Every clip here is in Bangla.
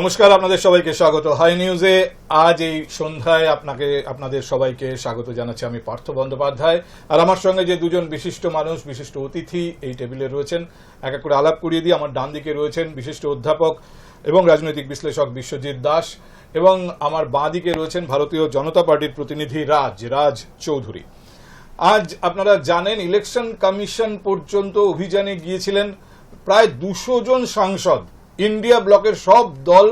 নমস্কার, আপনাদের সবাইকে স্বাগত। হাই নিউজে আজ এই সন্ধ্যায় আপনাকে, আপনাদের সবাইকে স্বাগত জানাচ্ছি আমি পার্থ বন্দ্যোপাধ্যায়। আর আমার সঙ্গে যে দুজন বিশিষ্ট মানুষ, বিশিষ্ট অতিথি এই টেবিলে রয়েছেন, এক এক করে আলাপ করিয়ে দিয়ে আমার ডান দিকে রয়েছেন বিশিষ্ট অধ্যাপক এবং রাজনৈতিক বিশ্লেষক বিশ্বজিৎ দাস এবং আমার বাঁ দিকে রয়েছেন ভারতীয় জনতা পার্টির প্রতিনিধি রাজ রাজ চৌধুরী। আজ আপনারা জানেন, ইলেকশন কমিশন পর্যন্ত অভিযানে গিয়েছিলেন প্রায় দুশো জন সাংসদ। ইন্ডিয়া ব্লকের সব দল,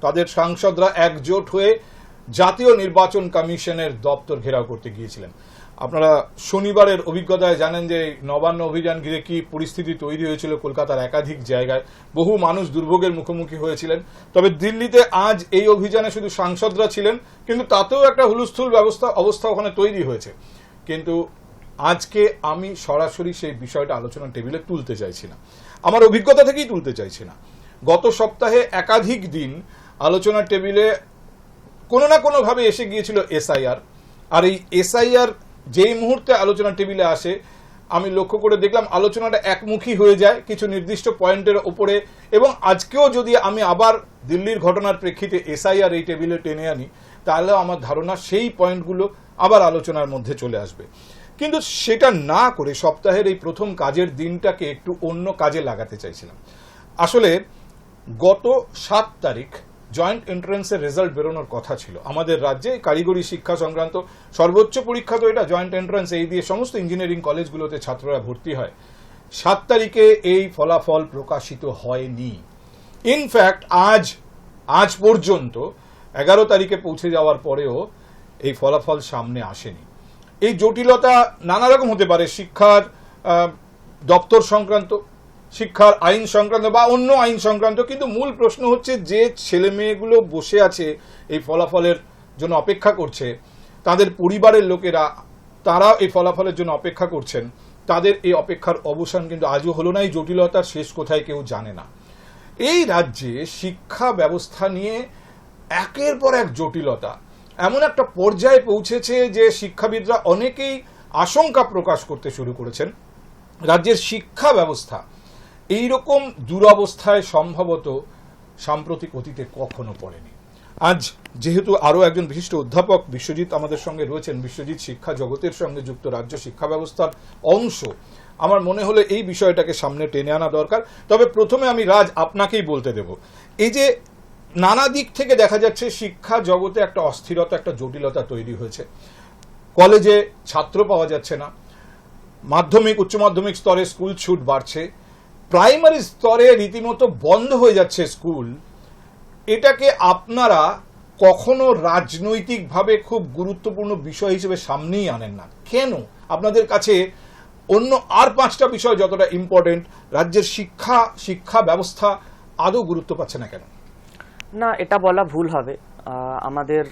তাদের সাংসদরা একজোট হয়ে জাতীয় নির্বাচন কমিশনের দপ্তর ঘেরাও করতে গিয়েছিলেন। আপনারা শনিবারের অভিজ্ঞতায় জানেন যে নবান্ন অভিযান ঘিরে কি পরিস্থিতি তৈরি হয়েছিল কলকাতার একাধিক জায়গায়। বহু মানুষ দুর্ভোগের মুখোমুখি হয়েছিলেন। তবে দিল্লিতে আজ এই অভিযানে শুধু সাংসদরা ছিলেন, কিন্তু তাতেও একটা হুলস্থুল ব্যবস্থা, অবস্থা ওখানে তৈরি হয়েছে। কিন্তু আজকে আমি সরাসরি সেই বিষয়টা আলোচনা টেবিলে তুলতে চাইছি না। আমার অভিজ্ঞতা থেকেই তুলতে চাইছি না। গত সপ্তাহে একাধিক দিন আলোচনার টেবিলে কোনো না কোনোভাবে এসে গিয়েছিল এসআইআর। আর এই এসআইআর যেই মুহূর্তে আলোচনা টেবিলে আসে, আমি লক্ষ্য করে দেখলাম আলোচনাটা একমুখী হয়ে যায় কিছু নির্দিষ্ট পয়েন্টের ওপরে এবং আজকেও যদি আমি আবার দিল্লির ঘটনার প্রেক্ষিতে এসআইআর এই টেবিলে টেনে আনি, তাহলেও আমার ধারণা সেই পয়েন্টগুলো আবার আলোচনার মধ্যে চলে আসবে। কিন্তু সেটা না করে সপ্তাহের এই প্রথম কাজের দিনটাকে একটু অন্য কাজে লাগাতে চাইছিলাম। আসলে গত সাত তারিখ জয়েন্ট এন্ট্রান্সের রেজাল্ট বেরোনোর কথা ছিল। আমাদের রাজ্যে কারিগরি শিক্ষা সংক্রান্ত সর্বোচ্চ পরীক্ষা তো এটা, জয়েন্ট এন্ট্রান্স এই দিয়ে সমস্ত ইঞ্জিনিয়ারিং কলেজগুলোতে ছাত্ররা ভর্তি হয়। সাত তারিখে এই ফলাফল প্রকাশিত হয়নি। ইনফ্যাক্ট আজ আজ পর্যন্ত এগারো তারিখে পৌঁছে যাওয়ার পরেও এই ফলাফল সামনে আসেনি। এই জটিলতা নানা রকম হতে পারে, শিক্ষার দপ্তর সংক্রান্ত শিক্ষার আইন সংক্রান্ত বা অন্য আইন সংক্রান্ত, কিন্তু মূল প্রশ্ন হচ্ছে যে ছেলে মেয়েগুলো বসে আছে এই ফলাফলের জন্য অপেক্ষা করছে। তাদের পরিবারের লোকেরা, তারা এই ফলাফলের জন্য অপেক্ষা করছেন। তাদের এই অপেক্ষার অবসান কিন্তু আজও হলো না, এই জটিলতার শেষ কোথায় কেউ জানে না। এই রাজ্যে শিক্ষা ব্যবস্থা নিয়ে একের পর এক জটিলতা। এমন একটা পর্যায়ে পৌঁছেছে যে শিক্ষাবিদরা অনেকেই আশঙ্কা প্রকাশ করতে শুরু করেছেন। রাজ্যের শিক্ষা ব্যবস্থা এই রকম দুরবস্থায় সম্ভবত সাম্প্রতিক অতীতে কখনো পড়েনি। আজ যেহেতু আরও একজন বিশিষ্ট অধ্যাপক বিশ্বজিৎ আমাদের সঙ্গে রয়েছেন, বিশ্বজিৎ শিক্ষা জগতের সঙ্গে যুক্ত রাজ্য শিক্ষা ব্যবস্থার অংশ, আমার মনে হলো এই বিষয়টাকে সামনে টেনে আনা দরকার। তবে প্রথমে আমি রাজ আপনাকেই বলতে দেব। এই যে নানা দিক থেকে দেখা যাচ্ছে শিক্ষা জগতে একটা অস্থিরতা, একটা জটিলতা তৈরি হয়েছে। কলেজে ছাত্র পাওয়া যাচ্ছে না। মাধ্যমিক, উচ্চ মাধ্যমিক স্তরে স্কুল ছুট বাড়ছে। প্রাইমারি স্তরে রীতিমতো বন্ধ হয়ে যাচ্ছে স্কুল, এটাকে আপনারা কখনো রাজনৈতিকভাবে খুব গুরুত্বপূর্ণ বিষয় হিসেবে সামনেই আনেন না। কেন? আপনাদের কাছে অন্য আর পাঁচটা বিষয় যতটা ইম্পর্টেন্ট রাজ্যের শিক্ষা শিক্ষা ব্যবস্থা আদৌ গুরুত্ব পাচ্ছে না কেন? না, এটা বলা ভুল হবে। আমাদের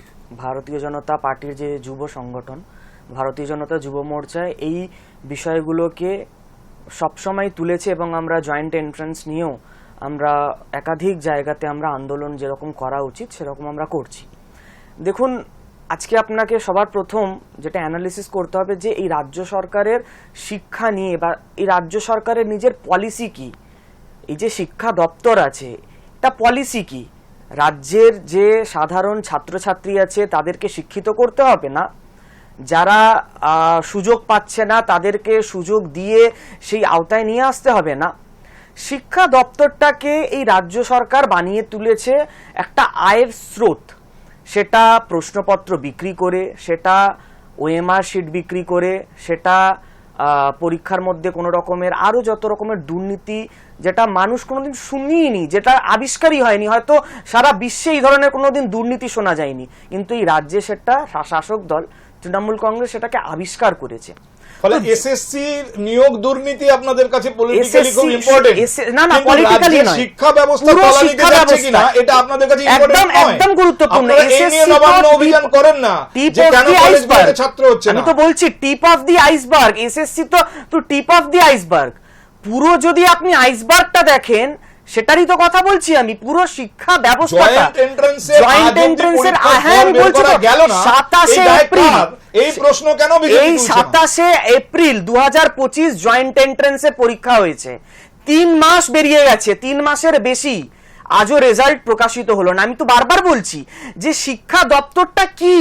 ভারতীয় জনতা পার্টির যে যুব সংগঠন, ভারতীয় জনতা যুব মোর্চায় এই বিষয়গুলোকে সবসময় তুলেছে এবং আমরা জয়েন্ট এন্ট্রান্স নিয়েও আমরা একাধিক জায়গাতে আমরা আন্দোলন যেরকম করা উচিত, সেরকম আমরা করছি। দেখুন, আজকে আপনাকে সবার প্রথম যেটা অ্যানালিসিস করতে হবে যে এই রাজ্য সরকারের শিক্ষা নিয়ে বা এই রাজ্য সরকারের নিজের পলিসি কি? এই যে শিক্ষা দপ্তর আছে, তা পলিসি কি? রাজ্যের যে সাধারণ ছাত্রছাত্রী আছে, তাদেরকে শিক্ষিত করতে হবে না? যারা সুযোগ পাচ্ছে না, তাদেরকে সুযোগ দিয়ে সেই আওতায় নিয়ে আসতে হবে না। শিক্ষা দপ্তরটাকে এই রাজ্য সরকার বানিয়ে তুলেছে একটা আয়ের স্রোত। সেটা প্রশ্নপত্র বিক্রি করে, সেটা ওএমআর শিট বিক্রি করে, সেটা পরীক্ষার মধ্যে কোনো রকমের আরও যত রকমের দুর্নীতি যেটা মানুষ কোনোদিন শুনিনি, যেটা আবিষ্কারই হয়নি, হয়তো সারা বিশ্বে এই ধরনের কোনোদিন দুর্নীতি শোনা যায়নি। কিন্তু এই রাজ্যে সেটা শাসক দল তৃণমূল কংগ্রেস সেটাকে আবিষ্কার করেছে। ফলে এসএসসি নিয়োগ দুর্নীতি আপনাদের কাছে পলিটিক্যালি খুব ইম্পর্টেন্ট না না পলিটিক্যালি নয়। শিক্ষা ব্যবস্থা পুরো তলানিতে যাচ্ছে কিনা এটা আপনাদের কাছে ইম্পর্টেন্ট নয় একদম গুরুত্বপূর্ণ আপনারা এই নিয়ে SSC তো নবান্ন অভিযান করেন না যে কেন দি ছাত্র হচ্ছে আমি তো বলছি tip of the iceberg SSC তো তো টিপ অফ দি আইসবার্গ পুরো যদি আপনি আইসবার্গটা দেখেন সেটারই তো কথা বলছি আমি। পুরো শিক্ষা ব্যবস্থাটা জয়েন্ট এন্ট্রান্সের হ্যাঁ আমি বলছি সাতাশে এই এপ্রিল। এই প্রশ্ন কেন এই সাতাশে এপ্রিল দু হাজার পঁচিশ জয়েন্ট এন্ট্রান্সের পরীক্ষা হয়েছে। তিন মাস বেরিয়ে গেছে তিন মাসের বেশি। আজও রেজাল্ট প্রকাশিত হলো না। আমি তো বারবার বলছি যে শিক্ষা দপ্তরটা কি?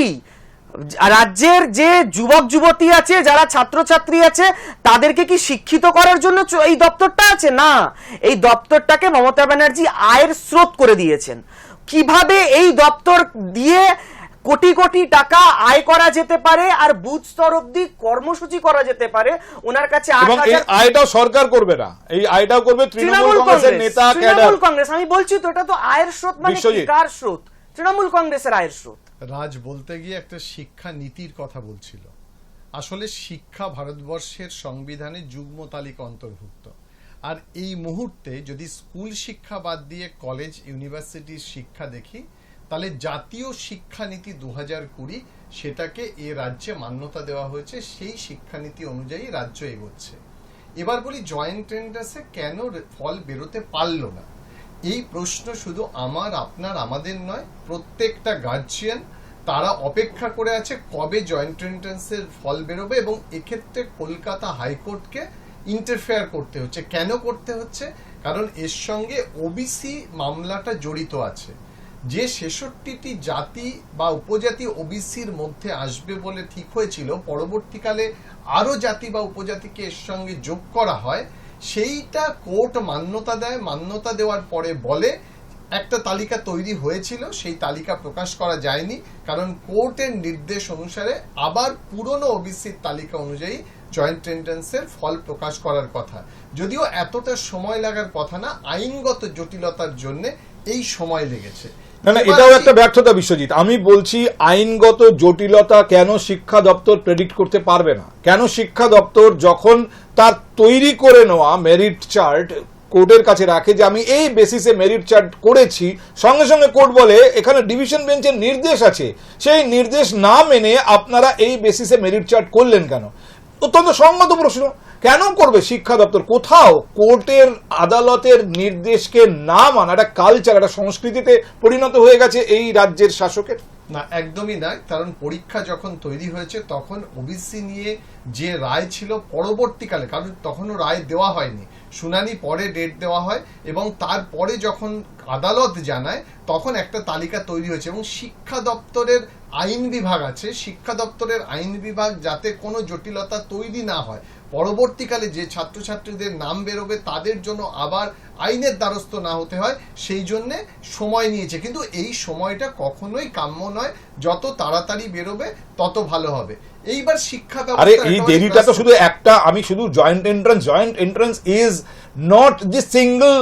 রাজ্যের যে যুবক যুবতী আছে যারা ছাত্রছাত্রী আছে তাদেরকে কি শিক্ষিত করার জন্য এই দপ্তরটা আছে? না। এই দপ্তরটাকে মমতা ব্যানার্জি আয়ের স্রোত করে দিয়েছেন। কীভাবে এই দপ্তর দিয়ে কোটি কোটি টাকা আয় করা যেতে পারে আর বুথ স্তর অব্দি কর্মসূচি করা যেতে পারে ওনার কাছে আয়টাও সরকার করবে না। এই আয়টাও করবে তৃণমূল কংগ্রেসের কংগ্রেস নেতা তৃণমূল কংগ্রেস। আমি বলছি তো এটা তো আয়ের স্রোত মানে কার স্রোত? তৃণমূল কংগ্রেসের আয়ের স্রোত। রাজ বলতে গিয়ে একটা শিক্ষা নীতির কথা বলছিল। আসলে শিক্ষা ভারতবর্ষের সংবিধানে যুগ্ম তালিকা অন্তর্ভুক্ত। আর এই মুহূর্তে যদি স্কুল শিক্ষা বাদ দিয়ে কলেজ, ইউনিভার্সিটির শিক্ষা দেখি, তাহলে জাতীয় শিক্ষানীতি দু হাজার কুড়ি সেটাকে এ রাজ্যে মান্যতা দেওয়া হয়েছে, সেই শিক্ষানীতি অনুযায়ী রাজ্য এগোচ্ছে। এবার বলি জয়েন্ট টেন্ডার্সে কেন ফল বেরোতে পারল না? এই প্রশ্ন শুধু আমার, আপনার, আমাদের নয়, প্রত্যেকটা গার্জিয়ান তারা অপেক্ষা করে আছে কবে জয়েন্ট এন্ট্রান্সের ফল বেরোবে এবং এক্ষেত্রে কলকাতা হাইকোর্টকে ইন্টারফেয়ার করতে হচ্ছে। কেন করতে হচ্ছে? কারণ এর সঙ্গে ওবিসি মামলাটা জড়িত আছে। যে ছেষট্টিটি জাতি বা উপজাতি ওবিসির মধ্যে আসবে বলে ঠিক হয়েছিল, পরবর্তীকালে আরও জাতি বা উপজাতিকে এর সঙ্গে যোগ করা হয় সেইটা কোর্ট মান্যতা দেয়, মান্যতা দেওয়ার পরে বলে, একটা তালিকা তৈরি হয়েছিল, সেই তালিকা প্রকাশ করা যায়নি, কারণ কোর্টের নির্দেশ অনুসারে আবার পুরনো ওবিসির তালিকা অনুযায়ী জয়েন্ট এন্ট্রান্সের ফল প্রকাশ করার কথা। যদিও এতটা সময় লাগার কথা না, আইনগত জটিলতার জন্য এই সময় লেগেছে। না না, এটাও একটা ব্যর্থতা বিশ্বজিৎ। আমি বলছি আইনগত জটিলতা কেন শিক্ষা দপ্তর প্রেডিক্ট করতে পারবে না? কেন শিক্ষা দপ্তর যখন তার তৈরি করে নেওয়া মেরিট চার্ট কোর্টের কাছে রাখে যে আমি এই বেসিসে মেরিট চার্ট করেছি, সঙ্গে সঙ্গে কোর্ট বলে এখানে ডিভিশন বেঞ্চের নির্দেশ আছে। সেই নির্দেশ না মেনে আপনারা এই বেসিসে মেরিট চার্ট করলেন কেন? অত্যন্ত সঙ্গত প্রশ্ন। কেন করবে শিক্ষা দপ্তর? কোথাও কোর্টের আদালতের নির্দেশকে না মানা, একটা কালচার একটা সংস্কৃতিতে পরিণত হয়ে গেছে এই রাজ্যের শাসকের। না, একদমই নয়, কারণ পরীক্ষা যখন তৈরি হয়েছে, তখন ওবিসি নিয়ে যে রায় ছিল পরবর্তীকালে, কারণ তখনও রায় দেওয়া হয়নি। শুনানি পরে ডেট দেওয়া হয় এবং তারপরে যখন আদালত জানায়, তখন একটা তালিকা তৈরি হয়েছে এবং শিক্ষা দপ্তরের আইন বিভাগ আছে। শিক্ষা দপ্তরের আইন বিভাগ যাতে কোনো জটিলতা তৈরি না হয় পরবর্তীকালে যে ছাত্রছাত্রীদের নাম বেরোবে তাদের জন্য আবার আইনের দ্বারস্থ না হতে হয় সেই জন্যে সময় নিয়েছে। কিন্তু এই সময়টা কখনোই কাম্য নয়। যত তাড়াতাড়ি বেরোবে তত ভালো হবে। এইবার শিক্ষা আরে এই দেরিটা তো শুধু একটা আমি শুধু joint entrance joint entrance is not the single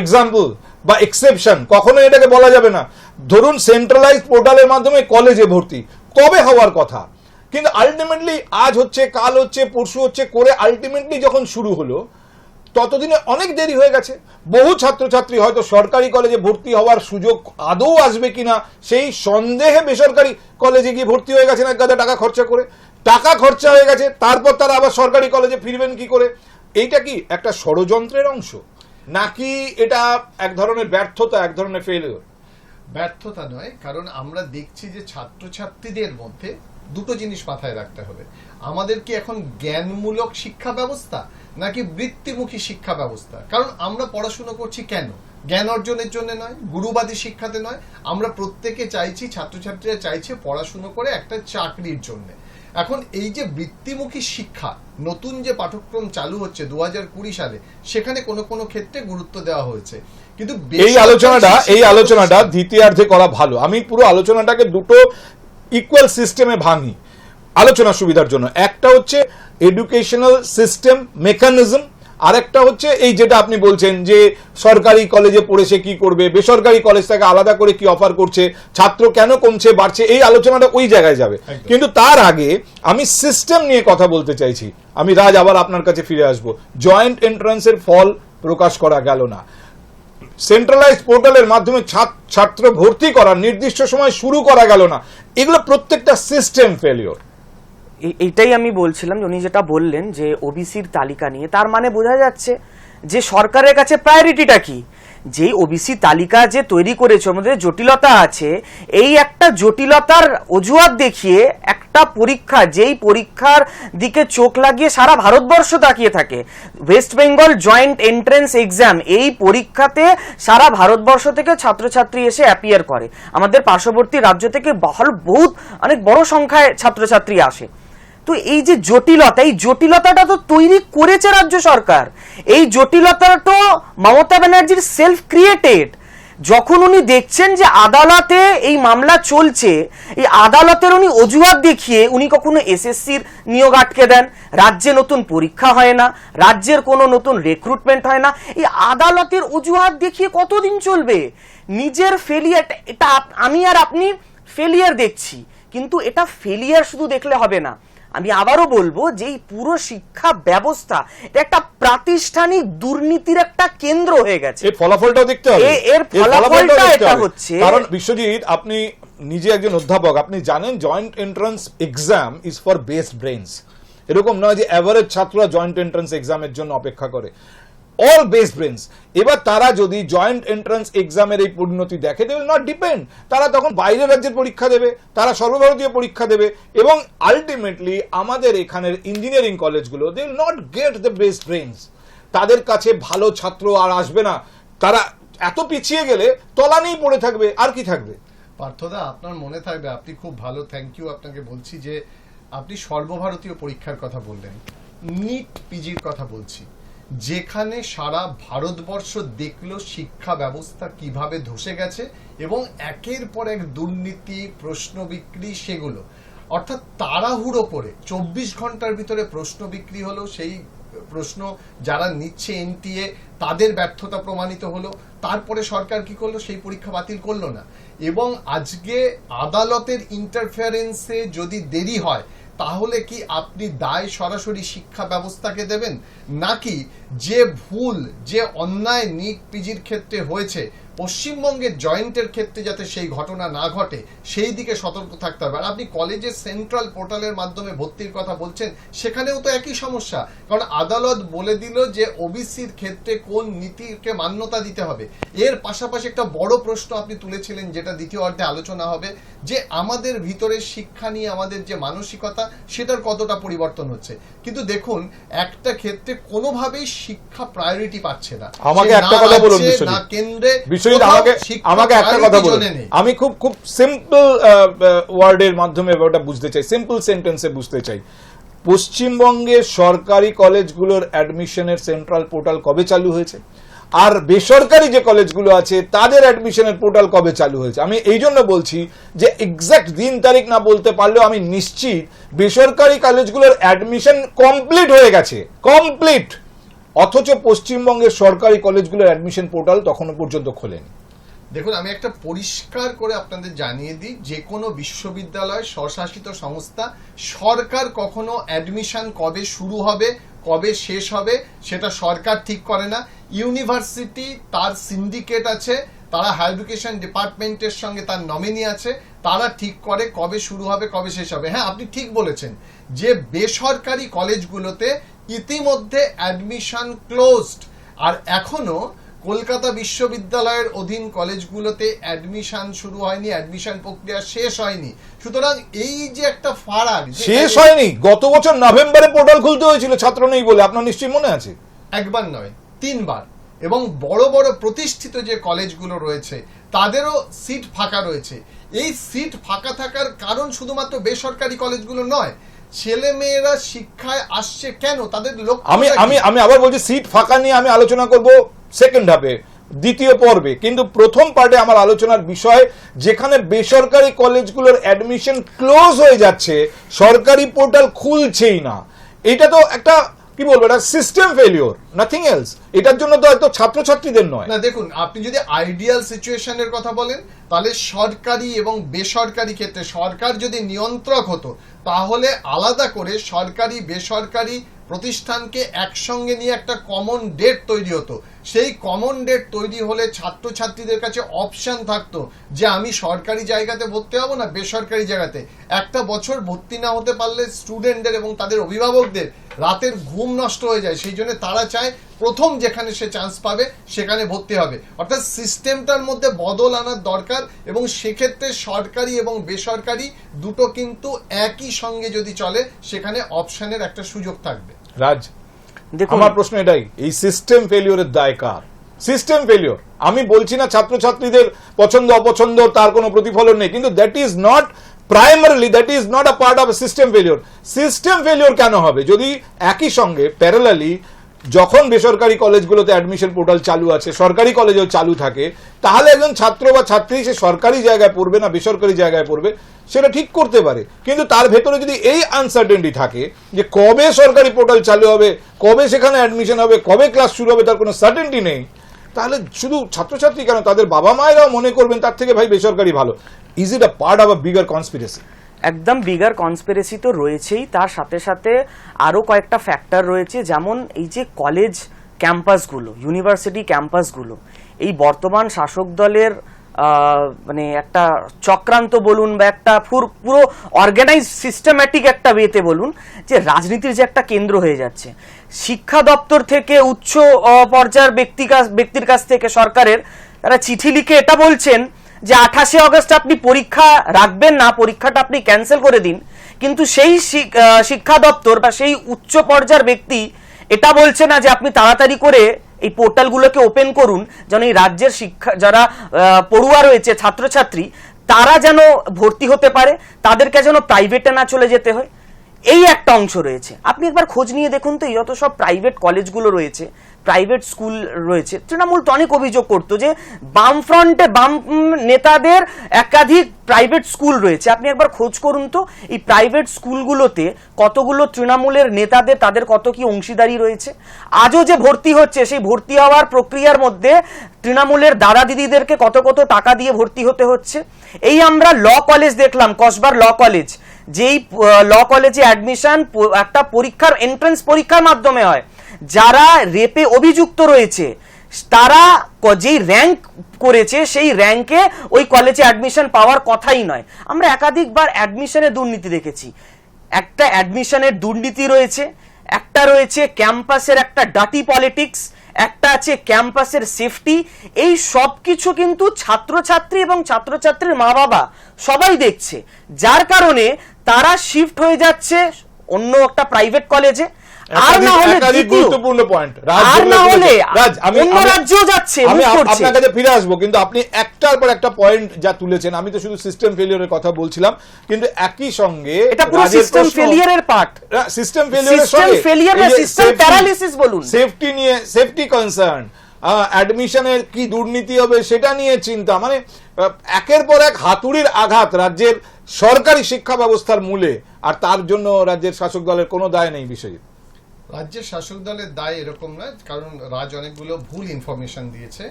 example বা এক্সেপশন কখনো এটাকে বলা যাবে না। ধরুন সেন্ট্রালাইজ পোর্টালের মাধ্যমে কলেজে ভর্তি। কবে হওয়ার কথা। কিন্তু আলটিমেটলি আজ হচ্ছে, কাল হচ্ছে, পরশু হচ্ছে করে আলটিমেটলি যখন শুরু হলো, ততদিনে অনেক দেরি হয়ে গেছে। বহু ছাত্রছাত্রী হয়তো সরকারি কলেজে ভর্তি হওয়ার সুযোগ আদৌ আসবে কিনা, সেই সন্দেহে বেসরকারি কলেজে গিয়ে ভর্তি হয়ে গেছেন এক গাদা টাকা খরচা করে। টাকা খরচা হয়ে গেছে, তারপর তারা আবার সরকারি কলেজে ফিরবেন কি করে? এইটা কি একটা ষড়যন্ত্রের অংশ? নাকি এটা এক ধরনের ব্যর্থতা, এক ধরনের ফেলিওর ব্যর্থতা নয়, কারণ আমরা দেখছি যে ছাত্রছাত্রীদের মধ্যে দুটো জিনিস মাথায় রাখতে হবে। আমাদের কি এখন জ্ঞানমূলক শিক্ষা ব্যবস্থা নাকি বৃত্তিমুখী শিক্ষা ব্যবস্থা? কারণ আমরা পড়াশুনো করছি কেন? জ্ঞান অর্জনের জন্য নয় গুরুবাদী শিক্ষাতে নয়। আমরা প্রত্যেকে চাইছি ছাত্রছাত্রীরা চাইছে পড়াশুনো করে একটা চাকরির জন্য। এখন এই যে বৃত্তিমুখী শিক্ষা নতুন যে পাঠ্যক্রম চালু হচ্ছে দু কুড়ি সালে সেখানে কোনো কোনো ক্ষেত্রে গুরুত্ব দেওয়া হয়েছে। কিন্তু এই আলোচনাটা এই আলোচনাটা দ্বিতীয়ার্ধে করা ভালো। আমি পুরো আলোচনাটাকে দুটো ইকুয়াল সিস্টেমে ভাঙি। আলোচনা সুবিধার জন্য। একটা হচ্ছে এডুকেশনাল সিস্টেম মেকানিজম আরেকটা হচ্ছে এই যেটা আপনি বলছেন যে সরকারি কলেজে পড়ে সে কি করবে বেসরকারি কলেজ থেকে আলাদা করে কি অফার করছে ছাত্র কেন কমছে বাড়ছে এই আলোচনাটা ওই জায়গায় যাবে। কিন্তু তার আগে আমি সিস্টেম নিয়ে কথা বলতে চাইছি। আমি রাজ আবার আপনার কাছে ফিরে আসব। জয়েন্ট এন্ট্রান্সের ফল প্রকাশ করা গেল না। সেন্ট্রালাইজ পোর্টালের মাধ্যমে ছাত- ছাত্র ভর্তি করা নির্দিষ্ট সময় শুরু করা গেল না। এগুলো প্রত্যেকটা সিস্টেম ফেলিওর এইটাই আমি বলছিলাম, উনি যেটা বললেন যে ওবিসির তালিকা নিয়ে, তার মানে বোঝা যাচ্ছে যে সরকারের কাছে প্রায়োরিটিটা কি? যেই ওবিসি তালিকা যে তৈরি করেছে আমাদের জটিলতা আছে, এই একটা জটিলতার অজুহাত দেখিয়ে একটা পরীক্ষা, যেই পরীক্ষার দিকে চোখ লাগিয়ে সারা ভারতবর্ষ তাকিয়ে থাকে। West Bengal joint entrance exam এই পরীক্ষাতে সারা ভারতবর্ষ থেকে ছাত্রছাত্রী এসে অ্যাপিয়ার করে। আমাদের পার্শ্ববর্তী রাজ্য থেকে ভালো বহুত, অনেক বড় সংখ্যায় ছাত্রছাত্রী আসে। তো এই যে জটিলতা, এই জটিলতাটা তো তৈরি করেছে রাজ্য সরকার। এই জটিলতা তো মমতা ব্যানার্জির সেলফ ক্রিয়েটেড যখন উনি দেখছেন যে আদালতে এই মামলা চলছে, এই আদালতের উনি অজুহাত দেখিয়ে উনি কখনো এসএসসির নিয়োগ আটকে দেন। রাজ্যে নতুন পরীক্ষা হয় না, রাজ্যের কোনো নতুন রেক্রুটমেন্ট হয় না। এই আদালতের অজুহাত দেখিয়ে কতদিন চলবে? নিজের ফেলিয়ার এটা আমি আর আপনি ফেলিয়ার দেখছি। কিন্তু এটা ফেলিয়ার শুধু দেখলে হবে না। আমি আবারও বলব যে এই পুরো শিক্ষা ব্যবস্থা একটা প্রাতিষ্ঠানিক দুর্নীতির একটা কেন্দ্র হয়ে গেছে। এর ফলাফলটাও দেখতে হবে। এর ফলাফলটা এটা হচ্ছে- কারণ বিশ্বজিৎ আপনি নিজে একজন অধ্যাপক আপনি জানেন joint entrance exam is for best brains এরকম নয় যে অ্যাভারেজ ছাত্ররা জয়েন্ট এন্ট্রান্স এক্সামের জন্য অপেক্ষা করে। অল বেস্ট ব্রেনস এবার তারা যদি জয়েন্ট এন্ট্রান্স এক্সামের এই পরিণতি দেখে দে নট ডিপেন্ড তারা তখন বাইরের রাজ্যের পরীক্ষা দেবে, তারা সর্বভারতীয় পরীক্ষা দেবে, এবং আলটিমেটলি আমাদের এখানের ইঞ্জিনিয়ারিং কলেজগুলো they not get the best brains তাদের কাছে ভালো ছাত্র আর আসবে না। তারা এত পিছিয়ে গেলে তলানেই পড়ে থাকবে, আর কি থাকবে? পার্থদা, আপনার মনে থাকবে, আপনি খুব ভালো থ্যাংক ইউ আপনাকে বলছি যে, আপনি সর্বভারতীয় পরীক্ষার কথা বললেন নিট পিজির কথা বলছি। যেখানে সারা ভারতবর্ষ দেখল শিক্ষা ব্যবস্থা কীভাবে ধসে গেছে এবং একের পর এক দুর্নীতি প্রশ্ন বিক্রি সেগুলো। অর্থাৎ তাড়াহুড়ো করে, চব্বিশ ঘণ্টার ভিতরে প্রশ্ন বিক্রি হলো, সেই প্রশ্ন যারা নিচ্ছে এনটিএ, তাদের ব্যর্থতা প্রমাণিত হলো। তারপরে সরকার কি করল? সেই পরীক্ষা বাতিল করল না। এবং আজকে আদালতের ইন্টারফারেন্সে যদি দেরি হয় তাহলে কি আপনি দায় সরাসরি শিক্ষা ব্যবস্থাকে দেবেন? নাকি যে ভুল, যে অন্যায় নিক পিজির ক্ষেত্রে হয়েছে পশ্চিমবঙ্গের জয়েন্টের ক্ষেত্রে যাতে সেই ঘটনা না ঘটে সেই দিকে সতর্ক থাকতে হবে। আর আপনি কলেজের সেন্ট্রাল পোর্টালের মাধ্যমে ভর্তির কথা বলছেন সেখানেও তো একই সমস্যা। কারণ আদালত বলে দিল যে ওবিসির ক্ষেত্রে কোন নীতিকে মান্যতা দিতে হবে। এর পাশাপাশি একটা বড় প্রশ্ন আপনি তুলেছিলেন যেটা দ্বিতীয় অর্ধে আলোচনা হবে যে আমাদের ভিতরে শিক্ষা নিয়ে আমাদের যে মানসিকতা সেটার কতটা পরিবর্তন হচ্ছে। কিন্তু দেখুন একটা ক্ষেত্রে কোনোভাবেই শিক্ষা প্রায়োরিটি পাচ্ছে না। আমাকে একটা কথা বলুন, না কেন্দ্রে বিশ্বজিৎ আমাকে আমাকে একটা কথা বলুন। আমি খুব খুব সিম্পল ওয়ার্ডের মাধ্যমে ওটা বুঝতে চাই। সিম্পল সেন্টেন্সে বুঝতে চাই। পশ্চিমবঙ্গের সরকারি কলেজগুলোর অ্যাডমিশনের সেন্ট্রাল পোর্টাল কবে চালু হয়েছে? আর বেসরকারি যে কলেজগুলো আছে তাদের অ্যাডমিশনের পোর্টাল কবে চালু হয়েছে? আমি এই জন্য বলছি যে এক্সাক্ট দিন তারিখ না বলতে পারলেও আমি নিশ্চিত বেসরকারি কলেজগুলোর অ্যাডমিশন কমপ্লিট হয়ে গেছে। কমপ্লিট অথচ পশ্চিমবঙ্গের সরকারি কলেজগুলোর অ্যাডমিশন পোর্টাল তখনও পর্যন্ত খোলেনি। দেখুন, আমি একটা পরিষ্কার করে আপনাদের জানিয়ে দিই, যে কোনো বিশ্ববিদ্যালয়, স্বশাসিত সংস্থা, সরকার কখনো অ্যাডমিশন কবে শুরু হবে, কবে শেষ হবে, সেটা সরকার ঠিক করে না। ইউনিভার্সিটি তার সিন্ডিকেট আছে, তারা হায়ার এডুকেশন ডিপার্টমেন্টের সঙ্গে তার নমিনি আছে, তারা ঠিক করে কবে শুরু হবে, কবে শেষ হবে। হ্যাঁ আপনি ঠিক বলেছেন, যে বেসরকারি কলেজগুলোতে ইতিমধ্যে অ্যাডমিশন ক্লোজড আর এখনও কলকাতা বিশ্ববিদ্যালয়ের অধীন কলেজগুলোতে অ্যাডমিশন শুরু হয়নি অ্যাডমিশন প্রক্রিয়া শেষ হয়নি। সুতরাং এই যে একটা ফারাক শেষ হয়নি। গত বছর নভেম্বরে পোর্টাল খুলতে হয়েছিল ছাত্র নেই বলে। আপনার নিশ্চয়ই মনে আছে? একবার নয় তিনবার। এবং বড় বড় প্রতিষ্ঠিত যে কলেজগুলো রয়েছে তাদেরও সিট ফাঁকা রয়েছে। এই সিট ফাঁকা থাকার কারণ শুধুমাত্র বেসরকারি কলেজগুলো নয় ছেলে মেয়েরা শিক্ষায় আসছে কেন? তাদের লক্ষ্য আমি আমি আমি আবার বলছি সিট ফাঁকা নিয়ে আমি আলোচনা করব সেকেন্ড হাফে দ্বিতীয় পর্বে। কিন্তু প্রথম পার্টে আমার আলোচনার বিষয় যেখানে বেসরকারি কলেজগুলোর অ্যাডমিশন ক্লোজ হয়ে যাচ্ছে সরকারি পোর্টাল খুলছেই না। এটা তো একটা কি বলব, এটা সিস্টেম ফেলিওর নাথিং এলস এটার জন্য তো এত ছাত্রছাত্রীদের নয়। না, দেখুন, আপনি যদি আইডিয়াল সিচুয়েশনের কথা বলেন, তাহলে সরকারি এবং বেসরকারি ক্ষেত্রে সরকার যদি নিয়ন্ত্রক হতো, তাহলে আলাদা করে সরকারি, বেসরকারি প্রতিষ্ঠানকে একসঙ্গে নিয়ে একটা কমন ডেট তৈরি হতো। সেই কমন ডেট তৈরি হলে ছাত্রছাত্রীদের কাছে অপশন থাকতো যে আমি সরকারি জায়গাতে ভর্তি হব না বেসরকারি জায়গাতে। একটা বছর ভর্তি না হতে পারলে স্টুডেন্টদের এবং তাদের অভিভাবকদের রাতের ঘুম নষ্ট হয়ে যায়। সেই জন্য তারা চায় প্রথম যেখানে সে চান্স পাবে, সেখানে ভর্তি হবে। অর্থাৎ সিস্টেমটার মধ্যে বদল আনার দরকার এবং সেক্ষেত্রে সরকারি এবং বেসরকারি দুটো কিন্তু একই সঙ্গে যদি চলে, সেখানে অপশানের একটা সুযোগ থাকবে। রাজ আমার প্রশ্ন এটাই, এই সিস্টেম ফেলিওরের দায় কার? সিস্টেম ফেলিওর আমি বলছি না ছাত্রছাত্রীদের পছন্দ, অপছন্দ, তার কোনো প্রতিফলন নেই, কিন্তু that is not primarily that is not a part of system failure system failure কেন হবে? যদি একই সঙ্গে প্যারালালি যখন বেসরকারি কলেজগুলোতে অ্যাডমিশন পোর্টাল চালু আছে, সরকারি কলেজেও চালু থাকে, তাহলে একজন ছাত্র বা ছাত্রী সে সরকারি জায়গায় পড়বে না, বেসরকারি জায়গায় পড়বে, সেটা ঠিক করতে পারে। কিন্তু তার ভেতরে যদি এই আনসার্টেনটি থাকে যে কবে সরকারি পোর্টাল চালু হবে, কবে সেখানে অ্যাডমিশন হবে, কবে ক্লাস শুরু হবে, তার কোনো সার্টেনটি নেই, তাহলে শুধু ছাত্রছাত্রী কেন? তাদের বাবা মায়েরাও মনে করবেন তার থেকে ভাই বেসরকারি ভালো। Is it a part of a bigger conspiracy একদম বিগার কনস্পিরেসি তো রয়েছেই। তার সাথে সাথে আরও কয়েকটা ফ্যাক্টর রয়েছে, যেমন এই যে কলেজ ক্যাম্পাসগুলো ইউনিভার্সিটি ক্যাম্পাসগুলো এই বর্তমান শাসক দলের মানে একটা চক্রান্ত বলুন বা একটা পুর- অর্গানাইজ সিস্টেম্যাটিক একটা ওয়েতে বলুন, যে রাজনীতির যে একটা কেন্দ্র হয়ে যাচ্ছে। শিক্ষা দপ্তর থেকে উচ্চ পর্যায়ের ব্যক্তি ব্যক্তির কাছ থেকে সরকারের, তারা চিঠি লিখে এটা বলছেন যে আঠাশে অগস্ট আপনি পরীক্ষা রাখবেন না, পরীক্ষাটা আপনি ক্যান্সেল করে দিন। কিন্তু সেই শিক্ষা দপ্তর বা সেই উচ্চ পর্যায়ের ব্যক্তি এটা বলছে না যে আপনি তাড়াতাড়ি করে এই পোর্টালগুলোকে ওপেন করুন, যেন এই রাজ্যের শিক্ষা, যারা পড়ুয়া রয়েছে, ছাত্রছাত্রী, তারা যেন ভর্তি হতে পারে, তাদেরকে যেন প্রাইভেটে না চলে যেতে হয়। এই একটা অংশ রয়েছে। আপনি একবার খোঁজ নিয়ে দেখুন তো যত সব প্রাইভেট কলেজগুলো রয়েছে প্রাইভেট স্কুল রয়েছে, তৃণমূল তো অনেক অভিযোগ করতো যে বাম ফ্রন্টে বাম নেতাদের একাধিক প্রাইভেট স্কুল রয়েছে। আপনি একবার খোঁজ করুন তো, এই প্রাইভেট স্কুলগুলোতে কতগুলো তৃণমূলের নেতাদের, তাদের কত কি অংশীদারি রয়েছে? আজও যে ভর্তি হচ্ছে, সেই ভর্তি হওয়ার প্রক্রিয়ার মধ্যে তৃণমূলের দাদা দিদিদেরকে কত কত টাকা দিয়ে ভর্তি হতে হচ্ছে। এই আমরা ল কলেজ দেখলাম, কসবার ল কলেজ যেই ল কলেজে অ্যাডমিশন একটা পরীক্ষার এন্ট্রান্স পরীক্ষার মাধ্যমে হয়। যারা রেপে অভিযুক্ত রয়েছে, তারা যেই র্যাঙ্ক করেছে, সেই র্যাঙ্কে ওই কলেজে অ্যাডমিশন পাওয়ার কথাই নয়। আমরা একাধিকবার অ্যাডমিশনে দুর্নীতি দেখেছি। একটা অ্যাডমিশনের দুর্নীতি রয়েছে, একটা রয়েছে ক্যাম্পাসের একটা ডাটি পলিটিক্স একটা আছে ক্যাম্পাসের সেফটি এই সব কিছু কিন্তু ছাত্রছাত্রী এবং ছাত্রছাত্রীর মা বাবা সবাই দেখছে। যার কারণে তারা শিফট হয়ে যাচ্ছে অন্য একটা প্রাইভেট কলেজে আর না হলে গুরুত্বপূর্ণ পয়েন্ট আর না হলে রাজ আমি অন্য রাজ্যেও যাচ্ছে, আমি। আপনার কাছে ফিরে আসব কিন্তু আপনি একটার পর একটা পয়েন্ট যা তুলেছেন আমি তো শুধু সিস্টেম ফেলিওরের কথা বলছিলাম কিন্তু একই সঙ্গে এটা পুরো সিস্টেম ফেলিয়ারের পার্ট সিস্টেম ফেলিওরের বা system paralysis বলুন। সেফটি নিয়ে সেফটি কনসার্ন অ্যাডমিশনের কি দুর্নীতি হবে সেটা নিয়ে চিন্তা মানে একের পর এক হাতুড়ির আঘাত রাজ্যের সরকারি শিক্ষা ব্যবস্থার মূলে আর তার জন্য রাজ্যের শাসক দলের কোনো দায় নেই বিষয়ে রাজ্যের শাসক দলের দায় এরকম নয়, কারণ রাজ অনেকগুলো ভুল ইনফরমেশন দিয়েছে।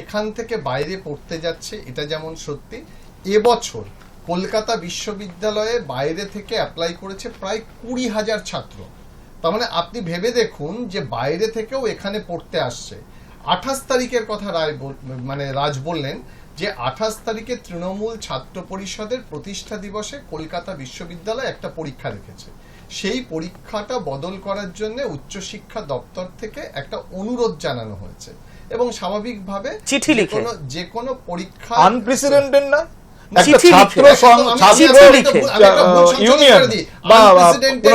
এখান থেকে বাইরে পড়তে যাচ্ছে, এটা যেমন সত্যি। এবছর কলকাতা বিশ্ববিদ্যালয়ে বাইরে থেকে অ্যাপ্লাই করেছে প্রায় কুড়ি হাজার ছাত্র। তার মানে আপনি ভেবে দেখুন যে বাইরে থেকেও এখানে পড়তে আসছে। আঠাশ তারিখের কথা রায় মানে রাজ বললেন যে আঠাশ তারিখে তৃণমূল ছাত্র পরিষদের প্রতিষ্ঠা দিবসে কলকাতা বিশ্ববিদ্যালয় একটা পরীক্ষা রেখেছে। সেই পরীক্ষাটা বদল করার জন্য উচ্চশিক্ষা দপ্তর থেকে একটা অনুরোধ জানানো হয়েছে। এবং স্বাভাবিকভাবে চিঠি লিখে। যে কোনো পরীক্ষা আনপ্রেসিডেন্টেড না?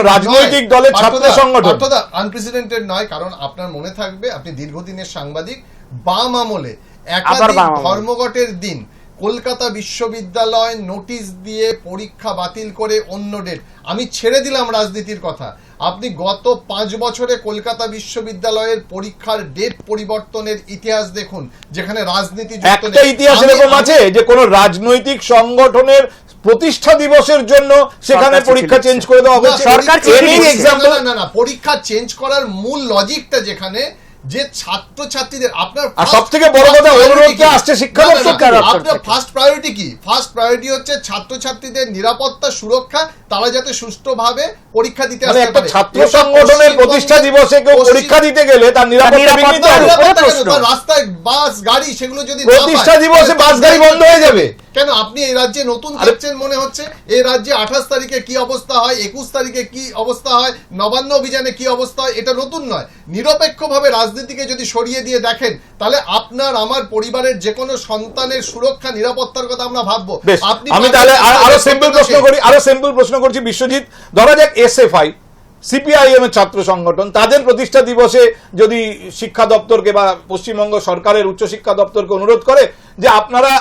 রাজনৈতিক নয়। দলের ছাত্র সংগঠন। unprecedented নয় কারণ আপনার মনে থাকবে আপনি দীর্ঘদিনের সাংবাদিক বাম আমলে একাধিক ধর্মঘটের দিন কলকাতা বিশ্ববিদ্যালয় নোটিশ দিয়ে পরীক্ষা বাতিল করে অন্য ডেট আমি ছেড়ে দিলাম রাজনীতির কথা। আপনি গত পাঁচ বছরে কলকাতা বিশ্ববিদ্যালয়ের পরীক্ষার ডেট পরিবর্তনের ইতিহাস দেখুন যেখানে রাজনীতি একটা ইতিহাস এরকম আছে যে কোন রাজনৈতিক সংগঠনের প্রতিষ্ঠা দিবসের জন্য সেখানে পরীক্ষা চেঞ্জ করে দেওয়া হবে সরকার না, না, পরীক্ষা চেঞ্জ করার মূল লজিকটা যেখানে যে ছাত্রছাত্রীদের আপনার আর সবথেকে বড় কথা, অনুরোধটা আসছে শিক্ষা দপ্তর থেকে। আপনার ফার্স্ট প্রায়োরিটি কি? ফার্স্ট প্রায়োরিটি হচ্ছে ছাত্রছাত্রীদের নিরাপত্তা সুরক্ষা তারা যাতে সুষ্ঠুভাবে পরীক্ষা দিতে মানে আসতে পারে। ছাত্র সংগঠনের প্রতিষ্ঠা দিবসে কেউ পরীক্ষা দিতে গেলে তার নিরাপত্তা বিঘ্নিত হবে। রাস্তায় বাস গাড়ি সেগুলো যদি প্রতিষ্ঠা দিবসে বাস গাড়ি বন্ধ হয়ে যাবে। কেন আপনি এই রাজ্যে নতুন দেখছেন মনে হচ্ছে? এই রাজ্যে আঠাশ তারিখে কি অবস্থা হয়? একুশ তারিখে কি অবস্থা হয়? নবান্ন অভিযানে কি অবস্থা হয়? এটা নতুন নয়। নিরপেক্ষভাবে রাজনীতিকে যদি সরিয়ে দিয়ে দেখেন তাহলে আপনার আমার পরিবারের যে কোনো সন্তানের সুরক্ষা নিরাপত্তার কথা আমরা ভাববো। আপনি আমি তাহলে আরও সিম্পল প্রশ্ন করি আরও সিম্পল প্রশ্ন করছি বিশ্বজিৎ। ধরা যাক এসএফআই সিপিআইএম এর ছাত্র সংগঠন তাদের প্রতিষ্ঠা দিবসে যদি শিক্ষা দপ্তরকে বা পশ্চিমবঙ্গ সরকারের উচ্চশিক্ষা দপ্তরকে অনুরোধ করে যে আপনারা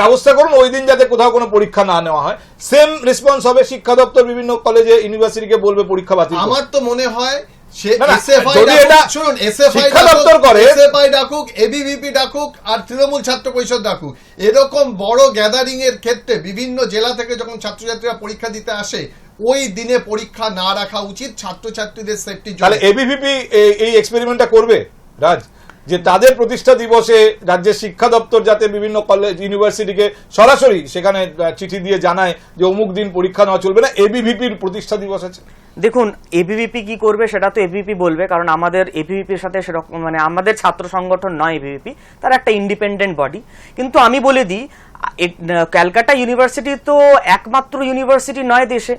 ব্যবস্থা করুন ওই দিন যাতে কোথাও কোনো পরীক্ষা না নেওয়া হয়। সেম রেসপন্স হবে শিক্ষা দপ্তর বিভিন্ন কলেজে ইউনিভার্সিটিকে বলবে পরীক্ষা বাতিল আমার তো মনে হয় আর তৃণমূল ছাত্র পরিষদ ডাকুক এরকম বড় গ্যাদারিং এর ক্ষেত্রে বিভিন্ন জেলা থেকে যখন ছাত্রছাত্রীরা পরীক্ষা দিতে আসে ওই দিনে পরীক্ষা না রাখা উচিত ছাত্রছাত্রীদের সেফটি তাহলে এবিভিপি এই এক্সপেরিমেন্টটা করবে রাজ? যে তাদের প্রতিষ্ঠা দিবসে রাজ্যের শিক্ষা দপ্তর যাতে বিভিন্ন কলেজ ইউনিভার্সিটিকে সরাসরি সেখানে চিঠি দিয়ে জানায় যে অমুক দিন পরীক্ষা নেওয়া চলবে না এবিভিপির প্রতিষ্ঠা দিবস আছে। দেখুন এবিভিপি কি করবে সেটা তো এবিপি বলবে, কারণ আমাদের এবিভিপির সাথে সেরকম মানে আমাদের ছাত্র সংগঠন নয় এবিভিপি তার একটা ইন্ডিপেন্ডেন্ট বডি কিন্তু আমি বলে দিই ক্যালকাটা ইউনিভার্সিটি তো একমাত্র ইউনিভার্সিটি নয় দেশে।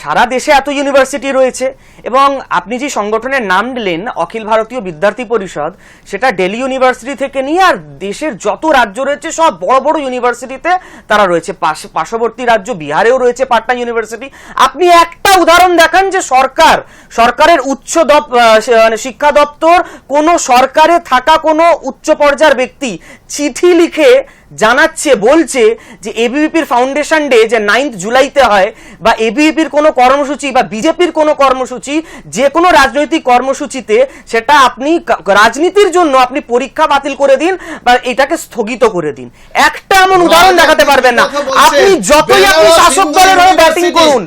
সারা দেশে এত ইউনিভার্সিটি রয়েছে এবং আপনি যে সংগঠনের নাম নিলেন, অখিল ভারতীয় বিদ্যার্থী পরিষদ, সেটা দিল্লি ইউনিভার্সিটি থেকে নিয়ে আর দেশের যত রাজ্য রয়েছে, সব বড় বড় ইউনিভার্সিটিতে তারা রয়েছে। পার্শ্ববর্তী রাজ্য বিহারেও রয়েছে পাটনা ইউনিভার্সিটি আপনি একটা উদাহরণ দেখান যে সরকার, সরকারের উচ্চ মানে শিক্ষা দপ্তর, কোনো সরকারে থাকা কোনো উচ্চ পর্যায়ের ব্যক্তি চিঠি লিখে জানাচ্ছে বলছে যে এবিভিপির ফাউন্ডেশন ডে যে নাইন্থ জুলাইতে হয় বা এবিভিপির কোনো কর্মসূচি বা বিজেপির কোনো কর্মসূচি যে কোনো রাজনৈতিক কর্মসূচিতে সেটা আপনি রাজনীতির জন্য আপনি পরীক্ষা বাতিল করে দিন বা এটাকে স্থগিত করে দিন। একটা এমন উদাহরণ দেখাতে পারবেন না। আপনি যতই আপনি শাসক দলের হয়ে ব্যাটিং করুন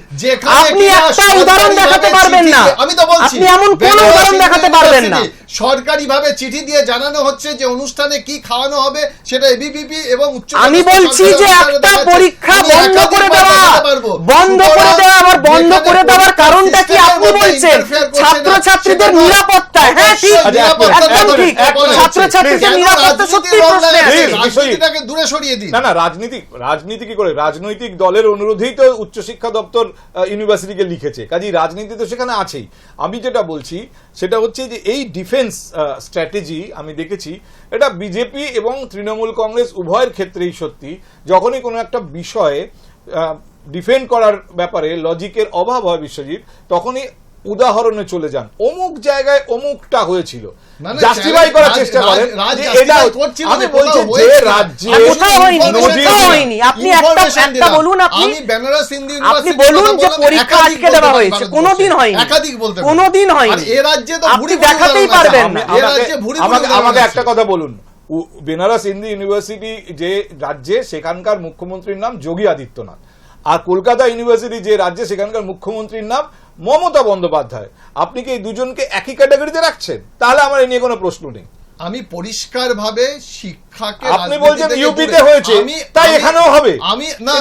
আপনি একটা উদাহরণ দেখাতে পারবেন না। আমি তো বলছি আপনি এমন কোন উদাহরণ দেখাতে পারবেন না। সরকারিভাবে চিঠি দিয়ে জানানো হচ্ছে যে অনুষ্ঠানে কি খাওয়ানো হবে সেটা এবিভিপি এবং উচ্চ আমি বলছি যে একটা পরীক্ষা বন্ধ করে দেওয়া বন্ধ করে দেওয়া আবার বন্ধ করে দেওয়ার কারণটা কি আপনি বলছেন? ছাত্রছাত্রীদের সেটা নিরাপত্তা হ্যাঁ ঠিক নিরাপত্তা একদম ঠিক এক বলে। ছাত্রছাত্রীদের কেন নিরাপত্তা সত্যি ঠিক, রাজনীতিটাকে দূরে সরিয়ে দিন। না না রাজনীতি রাজনীতি কি করে? রাজনৈতিক দলের অনুরোধেই তো উচ্চশিক্ষা দপ্তর আহ, ইউনিভার্সিটিকে লিখেছে। কাজেই রাজনীতি তো সেখানে আছেই। আমি যেটা বলছি সেটা হচ্ছে যে এই ডিফেন্স স্ট্র্যাটেজি আমি দেখেছি এটা বিজেপি এবং তৃণমূল কংগ্রেস উভয়ের ক্ষেত্রেই সত্যি যখনই কোনো একটা বিষয়ে ডিফেন্ড করার ব্যাপারে লজিকের অভাব হয় বিশ্বজিৎ তখনই উদাহরণে চলে যান। অমুক জায়গায় অমুকটা হয়েছিল। জাস্টিফাই করার চেষ্টা করেন এটা আমি বলছি যে রাজ্যে হয়নি। আপনি একটা- একটা বলুন আপনি। আমি বেনারস হিন্দু আপনি বলুন যে পরীক্ষা আটকে দেওয়া হয়েছে। কোনোদিন হয়নি। একাধিক বলতে কোনোদিন হয়নি। আর এ রাজ্যে তো আপনি দেখাতেই পারবেন না। আমাকে আমাকে। একটা কথা বলুন। বেনারস হিন্দু ইউনিভার্সিটি যে রাজ্যে সেখানকার মুখ্যমন্ত্রীর নাম যোগী আদিত্যনাথ। আর কলকাতা ইউনিভার্সিটি যে রাজ্যে সেখানকার মুখ্যমন্ত্রীর নাম মমতা বন্দ্যোপাধ্যায়। আপনি কি এই দুজনকে একই ক্যাটাগরিতে রাখছেন? তাহলে আমার এই নিয়ে কোনো প্রশ্ন নেই। আমি পরিষ্কার ভাবে শিক্ষাকে আপনি বলছেন ইউপিতে হয়েছে, আমি- তাই এখানেও হবে। আমি? না,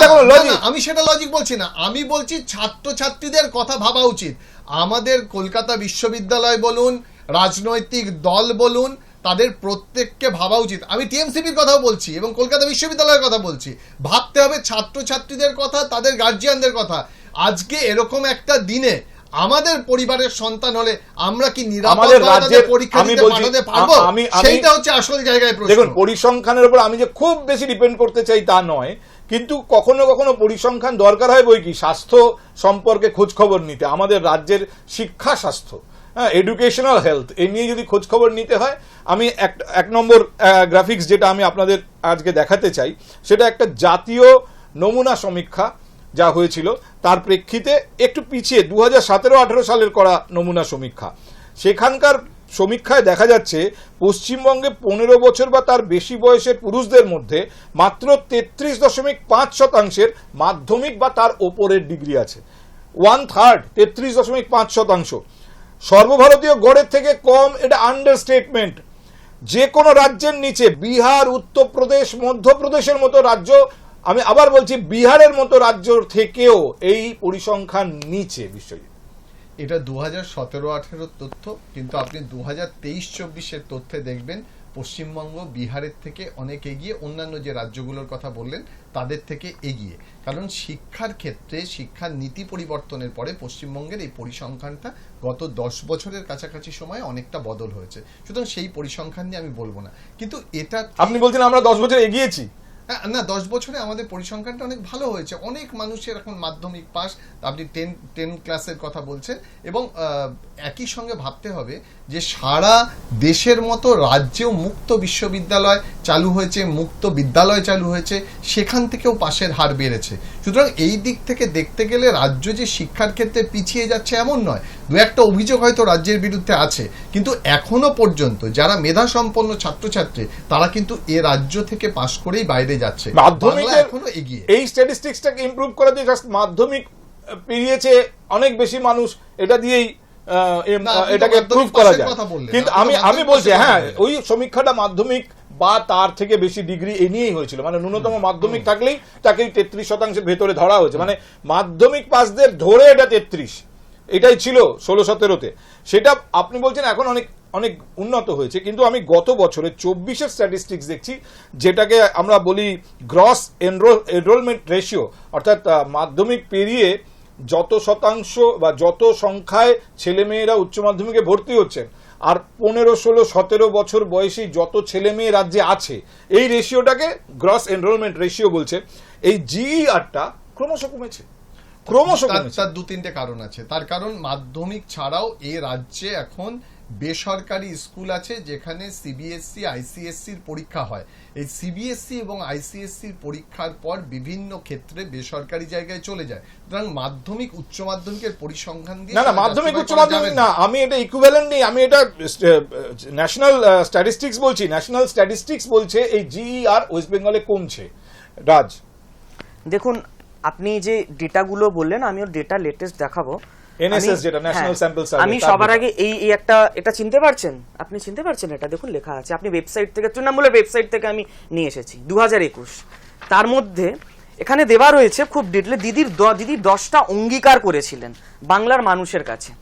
আমি সেটা লজিক বলছি না। আমি বলছি ছাত্রছাত্রীদের কথা ভাবা উচিত। আমাদের কলকাতা বিশ্ববিদ্যালয় বলুন রাজনৈতিক দল বলুন তাদের প্রত্যেককে ভাবা উচিত। আমি টিএমসিপির কথাও বলছি এবং কলকাতা বিশ্ববিদ্যালয়ের কথা বলছি। ভাবতে হবে ছাত্রছাত্রীদের কথা তাদের গার্জিয়ানদের কথা। আজকে এরকম একটা দিনে আমাদের পরিবারের সন্তান হলে আমরা কি নিরাপদ পরীক্ষা দিতে পাঠাতে পারব? সেইটা হচ্ছে আসল জায়গায় প্রশ্ন। দেখুন পরিসংখ্যানের উপর আমি যে খুব বেশি ডিপেন্ড করতে চাই তা নয় কিন্তু কখনো কখনো পরিসংখ্যান দরকার হয় বই কি? স্বাস্থ্য সম্পর্কে খোঁজ খবর নিতে আমাদের রাজ্যের শিক্ষা স্বাস্থ্য। হ্যাঁ এডুকেশনাল হেলথ এই নিয়ে যদি খোঁজ খবর নিতে হয়, আমি এক এক নম্বর গ্রাফিক্স যেটা আমি আপনাদের আজকে দেখাতে চাই, সেটা একটা জাতীয় নমুনা সমীক্ষা যা হয়েছিল, তার প্রেক্ষিতে একটু পিছিয়ে দু হাজার সতেরো আঠেরো সালের করা নমুনা সমীক্ষা। সেখানকার সমীক্ষায় দেখা যাচ্ছে, পশ্চিমবঙ্গে পনেরো বছর বা তার বেশি বয়সের পুরুষদের মধ্যে মাত্র তেত্রিশ দশমিক পাঁচ শতাংশের মাধ্যমিক বা তার ওপরের ডিগ্রি আছে। ওয়ান থার্ড তেত্রিশ দশমিক পাঁচ শতাংশ। সর্বভারতীয় গড়ের থেকে কম এটা আন্ডারস্টেটমেন্ট যে কোনো রাজ্যের নিচে, বিহার, উত্তরপ্রদেশ, মধ্যপ্রদেশের মতো রাজ্য, আমি আবার বলছি বিহারের মতো রাজ্য থেকেও এই পরিসংখ্যান নিচে বিশ্বজিৎ। এটা দু হাজার সতেরো আঠেরোর তথ্য, কিন্তু আপনি দু হাজার তেইশ চব্বিশের তথ্যে দেখবেন পশ্চিমবঙ্গ বিহারের থেকে অনেক এগিয়ে অন্যান্য যে রাজ্যগুলোর কথা বললেন তাদের থেকে এগিয়ে। কারণ শিক্ষার ক্ষেত্রে শিক্ষার নীতি পরিবর্তনের পরে পশ্চিমবঙ্গের এই পরিসংখ্যানটা গত দশ বছরের কাছাকাছি সময়ে অনেকটা বদল হয়েছে। সুতরাং সেই পরিসংখ্যান নিয়ে আমি বলব না। কিন্তু এটা আপনি বলছেন আমরা দশ বছর এগিয়েছি। হ্যাঁ, না দশ বছরে আমাদের পরিসংখ্যানটা অনেক ভালো হয়েছে। অনেক মানুষের এখন মাধ্যমিক পাস আপনি টেন টেন ক্লাসের কথা বলছেন এবং একই সঙ্গে ভাবতে হবে যে সারা দেশের মতো রাজ্যেও মুক্ত বিশ্ববিদ্যালয় চালু হয়েছে মুক্ত বিদ্যালয় চালু হয়েছে সেখান থেকেও পাশের হার বেড়েছে। সুতরাং এই দিক থেকে দেখতে গেলে রাজ্য যে শিক্ষার ক্ষেত্রে পিছিয়ে যাচ্ছে এমন নয়। দু একটা অভিযোগ হয়তো রাজ্যের বিরুদ্ধে আছে কিন্তু এখনও পর্যন্ত যারা মেধা সম্পন্ন ছাত্রছাত্রী তারা কিন্তু এ রাজ্য থেকে পাশ করেই বাইরে যাচ্ছে। মাধ্যমিকের এই স্ট্যাটিস্টিক্সটাকে ইমপ্রুভ করা দিয়ে জাস্ট মাধ্যমিক পেরিয়েছে অনেক বেশি মানুষ এটা দিয়েই এটাকে প্রুভ করা যায়। কিন্তু আমি আমি বলছি হ্যাঁ ওই সমীক্ষাটা মাধ্যমিক বা তার থেকে বেশি ডিগ্রি এই নিয়েই হয়েছিল। মানে ন্যূনতম মাধ্যমিক থাকলেই তাকে তেত্রিশ শতাংশের ভেতরে ধরা হয়েছে। মানে মাধ্যমিক পাসদের ধরে এটা তেত্রিশ। এটাই ছিল ষোলো সতেরোতে। সেটা আপনি বলছেন এখন অনেক অনেক উন্নত হয়েছে, কিন্তু আমি গত বছরে চব্বিশের স্ট্যাটিস্টিক্স দেখছি, যেটাকে আমরা বলি গ্রস এনরোল এনরোলমেন্ট রেশিও অর্থাৎ মাধ্যমিক পেরিয়ে যত শতাংশ বা যত সংখ্যায় ছেলেমেয়েরা উচ্চ মাধ্যমিকে ভর্তি হচ্ছেন, আর পনেরো, ষোলো, সতেরো বছর বয়সী যত ছেলে মেয়ে রাজ্যে আছে, এই রেশিওটাকে গ্রস এনরোলমেন্ট রেশিও বলছে। এই জিইআরটা ক্রমশ কমেছে। ক্রমশ তার দু তিনটে কারণ আছে। তার কারণ মাধ্যমিক ছাড়াও এ রাজ্যে এখন বেসরকারি স্কুল আছে যেখানে সিবিএসসি আইসিএসসির পরীক্ষা হয়। এই সিবিএসসি এবং আইসিএসসির পরীক্ষার পর বিভিন্ন ক্ষেত্রে বেসরকারি জায়গায় চলে যায়। সুতরাং মাধ্যমিক উচ্চ মাধ্যমিকের পরিসংখ্যান দিয়ে না না মাধ্যমিক উচ্চ মাধ্যমিক না। আমি এটা ইকুইভ্যালেন্ট নেই আমি এটা ন্যাশনাল স্ট্যাটিস্টিক্স বলছি। ন্যাশনাল স্ট্যাটিস্টিক্স বলছে এই জিইআর ওয়েস্ট বেঙ্গলে কমছে। রাজ। দেখুন আপনি যে ডেটাগুলো বললেন আমি ওর ডেটা লেটেস্ট দেখাবো। আমি- যেটা, হ্যাঁ, Sample Survey, আমি সবার আগে এই এই একটা এটা চিনতে পারছেন? আপনি চিনতে পারছেন এটা? দেখুন লেখা আছে। আপনি ওয়েবসাইট থেকে তৃণমূলের ওয়েবসাইট থেকে আমি নিয়ে এসেছি দু হাজার একুশ। তার মধ্যে এখানে দেওয়া রয়েছে খুব ডিটেলে দিদির দিদি দশটা অঙ্গীকার করেছিলেন বাংলার মানুষের কাছে।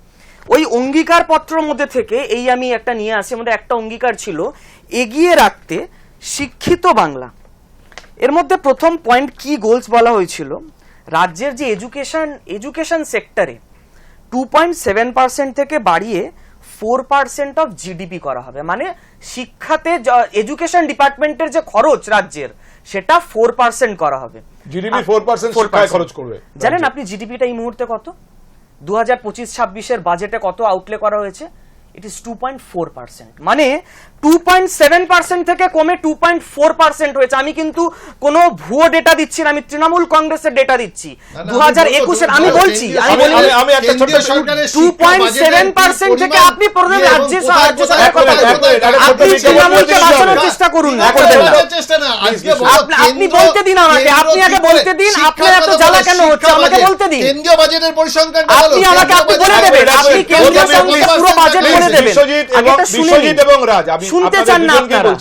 ওই অঙ্গীকার পত্রের মধ্যে থেকে এই আমি একটা নিয়ে আসি আমাদের একটা অঙ্গীকার ছিল এগিয়ে রাখতে শিক্ষিত বাংলা। এর মধ্যে প্রথম পয়েন্ট কি গোলস বলা হয়েছিল? রাজ্যের যে এডুকেশন এডুকেশন সেক্টরে টু পয়েন্ট সেভেন পার্সেন্ট থেকে বাড়িয়ে ফোর পার্সেন্ট অফ জিডিপি করা হবে। মানে শিক্ষাতে এডুকেশন ডিপার্টমেন্টের যে খরচ রাজ্যের সেটা ফোর পার্সেন্ট করা হবে। জিডিপি ফোর পার্সেন্ট 4% শিক্ষায় খরচ করবে জানেন আপনি জিডিপিটা এই মুহূর্তে কত? দু হাজার পঁচিশ ছাব্বিশের বাজেটে কত আউটলে করা হয়েছে? It is two point four percent মানে টু পয়েন্ট সেভেন পার্সেন্ট থেকে কমে টু পয়েন্ট ফোর পার্সেন্ট হয়েছে আমি কিন্তু কোনো ভুয়ো ডেটা দিচ্ছি না আমি তৃণমূল কংগ্রেসের ডেটা দিচ্ছি দু হাজার একুশের আমি বলছি আমি আমি- বলি কেন্দ্রীয় ছোট্ট- সরকারের 2.7% থেকে আপনি প্রথমে রাজ্য সরকারের কথা আপনি তৃণমূলকে বাঁচানোর চেষ্টা করুন না আপনি- বলতে দিন আমাকে, আপনি আগে বলতে দিন, আপনার এত জ্বালা কেন হচ্ছে? আমাকে বলতে দিন। কেন্দ্রীয় বাজেটের পরিসংখ্যানটা বলো, আপনি আমাকে আপনি বলে দেবেন আপনি কেন্দ্রীয় প্রথমে পুরো বাজেট বলে দেবেন বিশ্বজিৎ। এবং রাজ আমি শুনতে চান না আপনারা।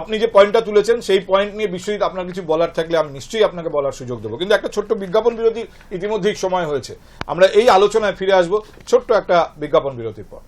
আপনি যে পয়েন্টটা তুলেছেন সেই পয়েন্ট নিয়ে বিশ্বজিৎ আপনার কিছু বলার থাকলে আমি নিশ্চয়ই আপনাকে বলার সুযোগ দেবো। কিন্তু একটা ছোট্ট বিজ্ঞাপন বিরতি ইতিমধ্যেই সময় হয়েছে। আমরা এই আলোচনায় ফিরে আসব ছোট্ট একটা বিজ্ঞাপন বিরতির পর।